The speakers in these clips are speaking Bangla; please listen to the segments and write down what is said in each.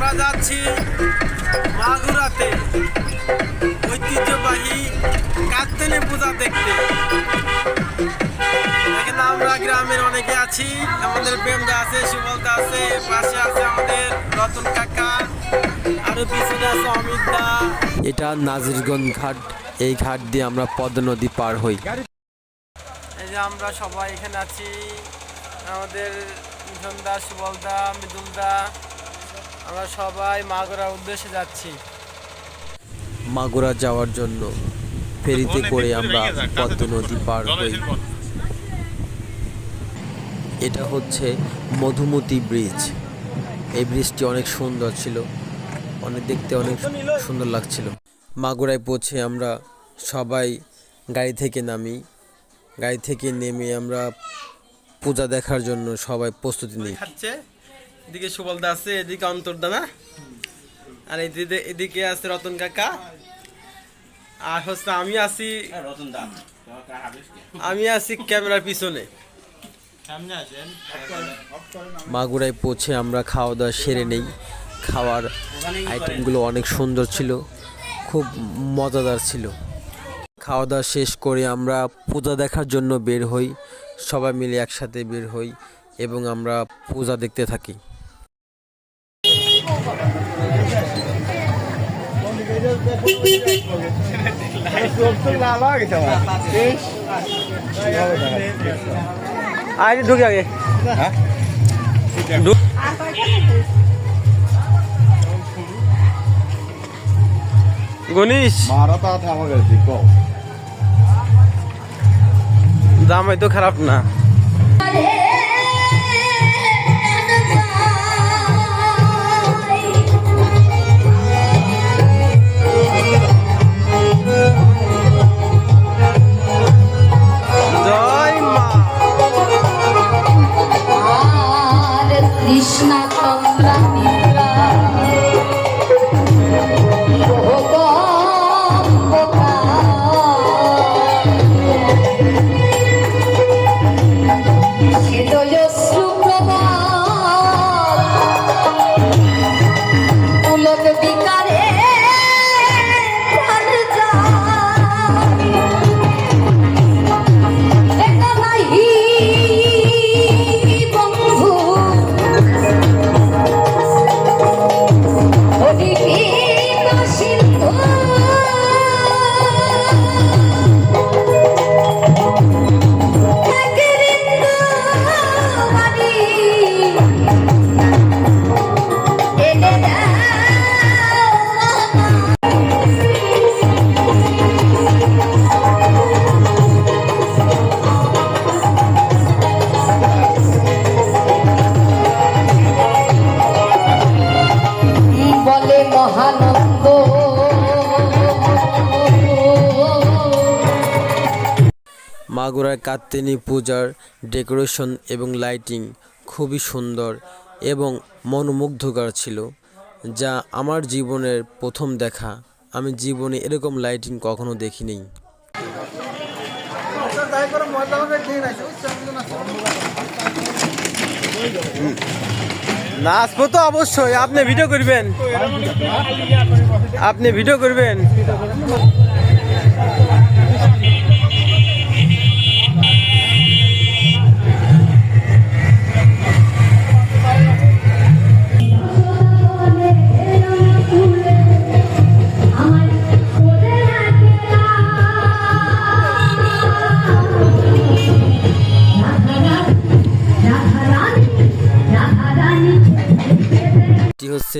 আমরা যাচ্ছি মাগুরাতে। ঐতিহ্যবাহী কাত্তেনি পূজা দেখতে। এখানে আমরা গ্রামের অনেকে আছি আমাদের প্রেমদা আছে সুবলদা আছে পাশে আছে আমাদের রতন কাকা আরও পিছনে আছে অমিত দা। এটা নাজিরগঞ্জ ঘাট এই ঘাট দিয়ে আমরা পদ্মা নদী পার হই। এই যে আমরা সবাই এখানে আছি আমাদের মিঠন দা সুবল দা মৃদুল দা আমরা সবাই মাগুরার উদ্দেশ্যে যাচ্ছি। মাগুরা যাওয়ার জন্য ফেরিতে করে আমরা পদ্ম নদী পার হই। এটা হচ্ছে মধুমতি ব্রিজ। এই ব্রিজটি অনেক সুন্দর ছিল। অনেক দেখতে অনেক সুন্দর লাগছিল। মাগুরায় পৌঁছে আমরা সবাই গাড়ি থেকে নামি। গাড়ি থেকে নেমে আমরা পূজা দেখার জন্য সবাই প্রস্তুতি নিই। খাচ্ছে। এদিকে সুবল দা আছে এদিকে অন্তর্দা না? আর এদিকে এদিকে আছে রতন কাকা। আর হচ্ছে আমি আছি আমি আছি ক্যামেরার পিছনে। মাগুরায় পৌঁছে আমরা খাওয়া দাওয়া সেরে নেই। খাওয়ার আইটেমগুলো অনেক সুন্দর ছিল। খুব মজাদার ছিল। খাওয়া দাওয়া শেষ করে আমরা পূজা দেখার জন্য বের হই। সবাই মিলে একসাথে বের হই এবং আমরা পূজা দেখতে থাকি। আরে ঢুকে আগে। গণিস মারাটা আমাকে দিকো জামাই তো খারাপ না। মাগুরার কাত্তিনী পূজার ডেকোরেশন এবং লাইটিং খুবই সুন্দর এবং মনোমুগ্ধকর ছিল, যা আমার জীবনের প্রথম দেখা। আমি জীবনে এরকম লাইটিং কখনো দেখিনি। নাচবো তো অবশ্যই, আপনি ভিডিও করবেন। আপনি ভিডিও করবেন।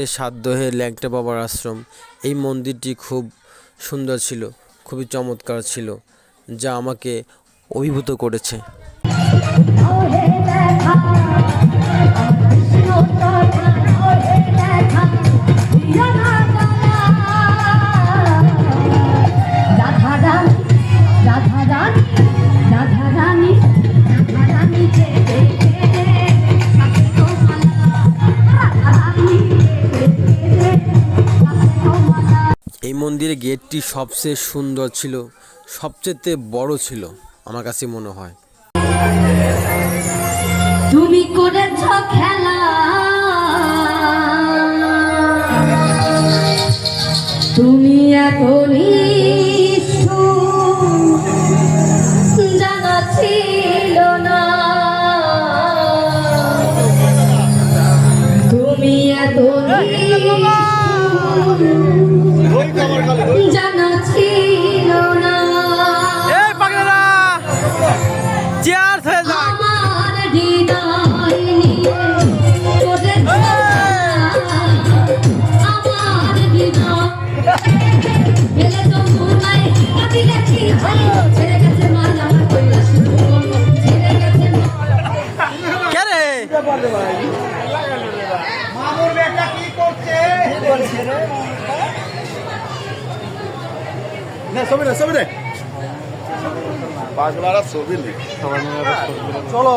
হচ্ছে সাতদহে ল্যাংটা বাবার আশ্রম। এই মন্দিরটি খুব সুন্দর ছিল, খুবই চমৎকার ছিল, যা আমাকে অভিভূত করেছে। এই মন্দিরের গেটটি সবচেয়ে সুন্দর ছিল সবচেয়ে বড় ছিল আমার কাছে মনে হয় তুমি করেছ খেলা তুমি এখনই জানা ছিল পাঁচবেলারা ছবি চলো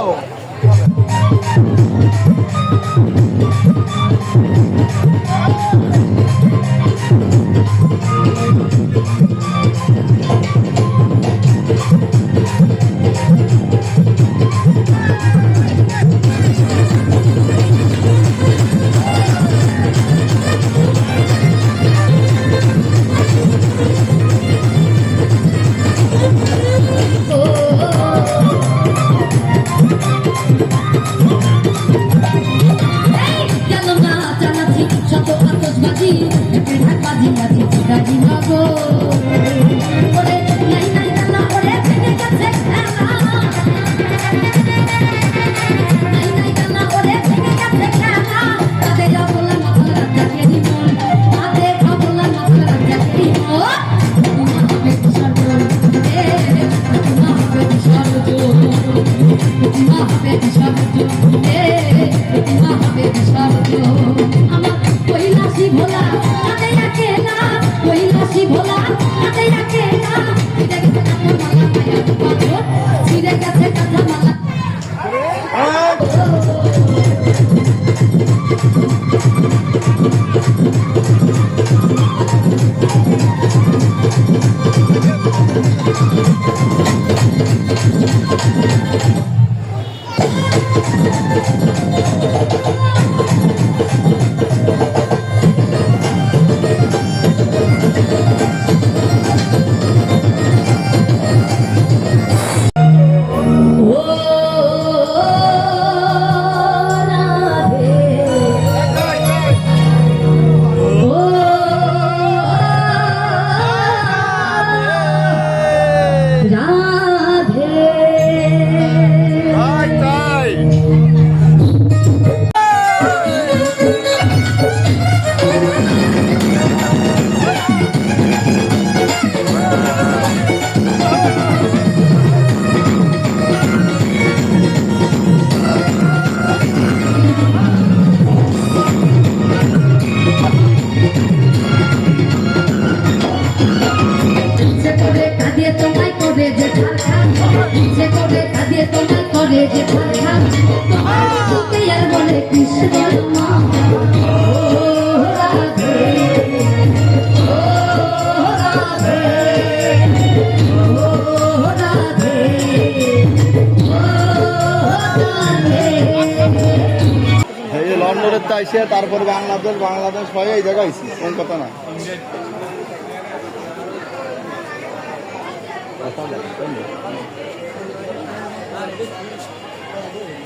মালয়েশিয়া তারপর বাংলাদেশ বাংলাদেশ হয়ে এই জায়গায় আইসি, কোন কথা না।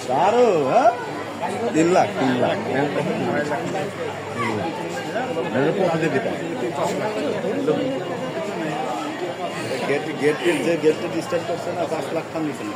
চারো হ্যাঁ? তিন লাখ তিন লাখ। গেট গেট যে গেটটা ডিস্টার্ব করছে না, পাঁচ লাখ খান দিচ্ছে না।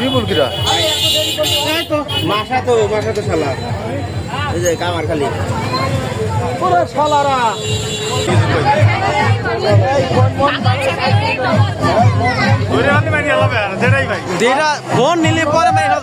বিপুল মুরগিরা মাসা তো মাসা তো শালা। এই যে কামার খালি। পুরো শালারা। ফোন নিলে পরে মেয়ে হাত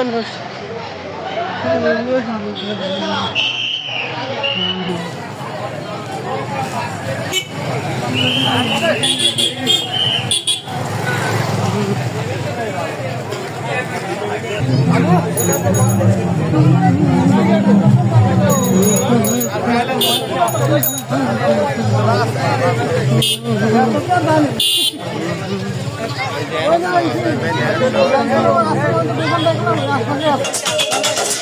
মানুষ Thank you. 我们的爱情是一种本事我们的爱情是一种本事